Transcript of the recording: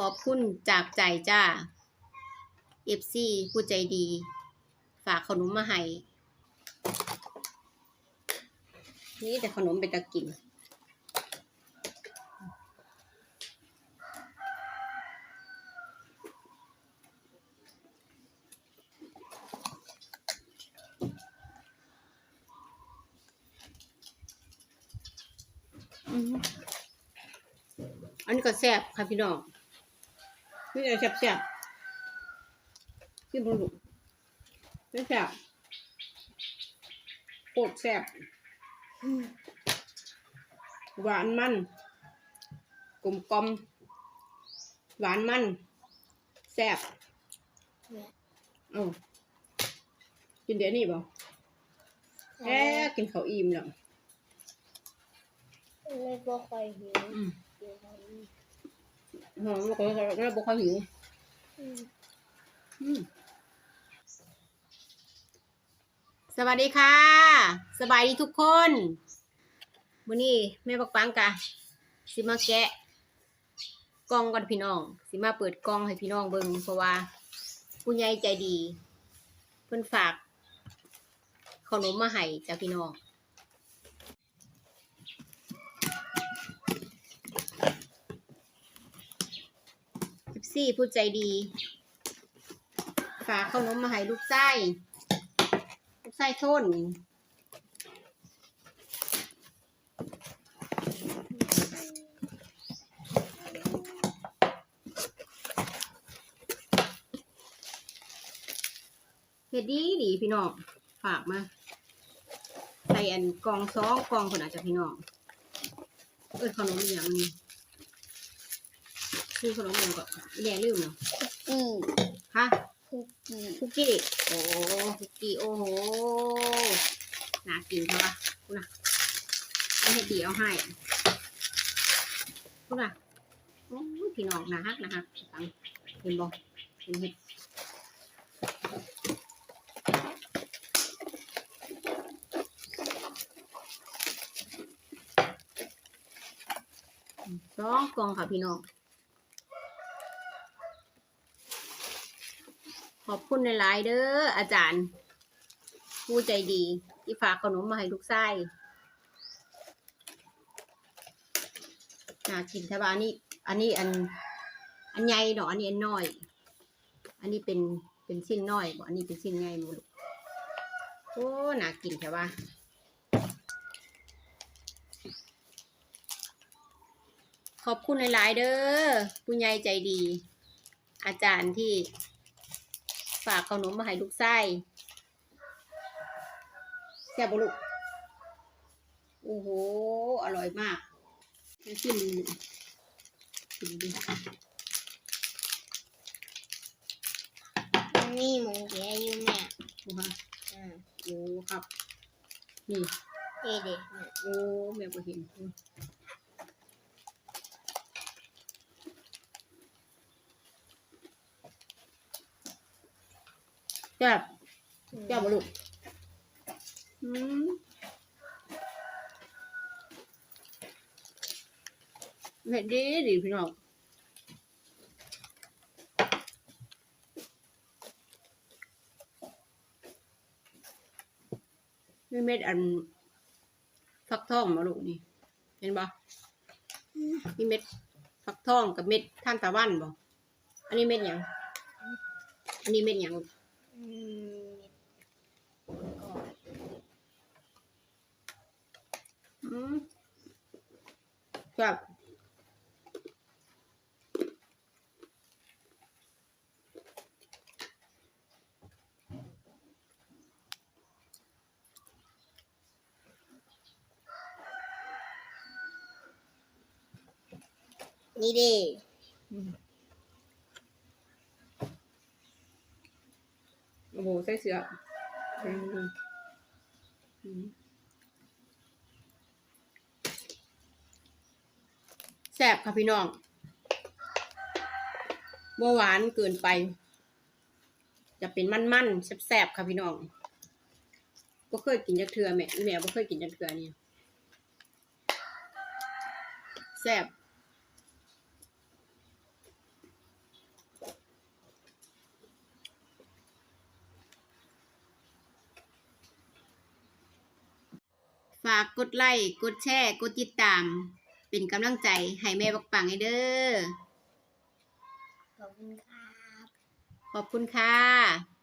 ขอบคุณจากใจจ้าเอฟซีผู้ใจดี ฝากขนมมาให้นี่แต่ขนมเป็นตะกินอันนี้ก็แซ่บค่ะพี่น้อง นี่จะแซ่บแซ่บๆพี่บุญลูกไม่แซ่บโคตรแซ่บหวานมันกลมกลมหวานมันแซ่บเอ้ากินเดี๋ยวนี้บ่แค่กินข้าวอิ่มแล้วไม่บ่ค่อยหิว หอมแล้วก็แล้วบ่ค่อยหิวอืมสวัสดีค่ะ สบายดีทุกคนวันนี้แม่บักปังกะสิมาแกะกล่องก่อนพี่น้อง สิมาเปิดกล่องให้พี่น้องเบิ่งเพราะว่าผู้ใหญ่ใจดี เพิ่นฝากขนมมาให้จากพี่น้อง สิบสี่ผู้ใจดี ฝากขนมมาให้ลูกไส้ลูกไส้ทนเฮ็ดดีดีพี่น้องฝากมาใส่อันกองซองกองคนอาจจะพี่น้องเอ้ยขนมอย่างนี้ คือขนมอหย่างก็แย่ลืมเนาะอืมฮะคุกกี้คุกกี้โอ้คุกกี้โอ้โหน่ากินเขาปะคุณน่ะเอาให้ดีเอาให้คุณน่ะโอ้ยพี่น้องนะฮักนะฮักตังเห็นบอกเห็นเห็ดสองกล่องค่ะพี่น้อง ขอบคุณในหลายๆเด้ออาจารย์ ผู้ใจดี ที่ฝากขนมมาให้ลูกไส้น่ากินใช่ปะอันนี้ อันนี้อัน อันใหญ่เนาะอันนี้อันน้อย อันนี้เป็นเป็นชิ้นน้อยบ่อันนี้เป็นชิ้นใหญ่หมดโอ้น่ากินใช่ปะขอบคุณหลาย ๆ เด้อผู้ใหญ่ใจดี อาจารย์ที่ ฝากขนมมาให้ลูกไส้แซ่บบุลูกโอ้โห อร่อยมากมาชิมดูชิมดูนี่หมูแกอยู่แม่ดูค่ะอ่าโอ้ครับ นี่เด็ดเด็ดโอ้แม่ก็เห็น แซ่บแซ่บบุลูกอืมเผ็ดดีดีพี่น้องนี่เม็ดอันฟักทองมาลูกนี่ เห็นบ่นี่เม็ดฟักทองกับเม็ดท่านตะวันบ่อันนี้เม็ดหยัง อันนี้เม็ดหยัง อืมอืมครับนี่ดิ โอ้โหใส่เสืออืมอืมแซ่บค่ะพี่น้องบ่หวานเกินไป จะเป็นมันๆแซ่บๆค่ะพี่น้องบ่เคยกินจักเทือแม่แม่บ่เคยกินจักเทือนี่แซ่บ ฝากกดไลค์ กดแชร์ กดติดตาม เป็นกำลังใจ ให้แม่บักปังให้เด้อ ขอบคุณครับ ขอบคุณค่ะ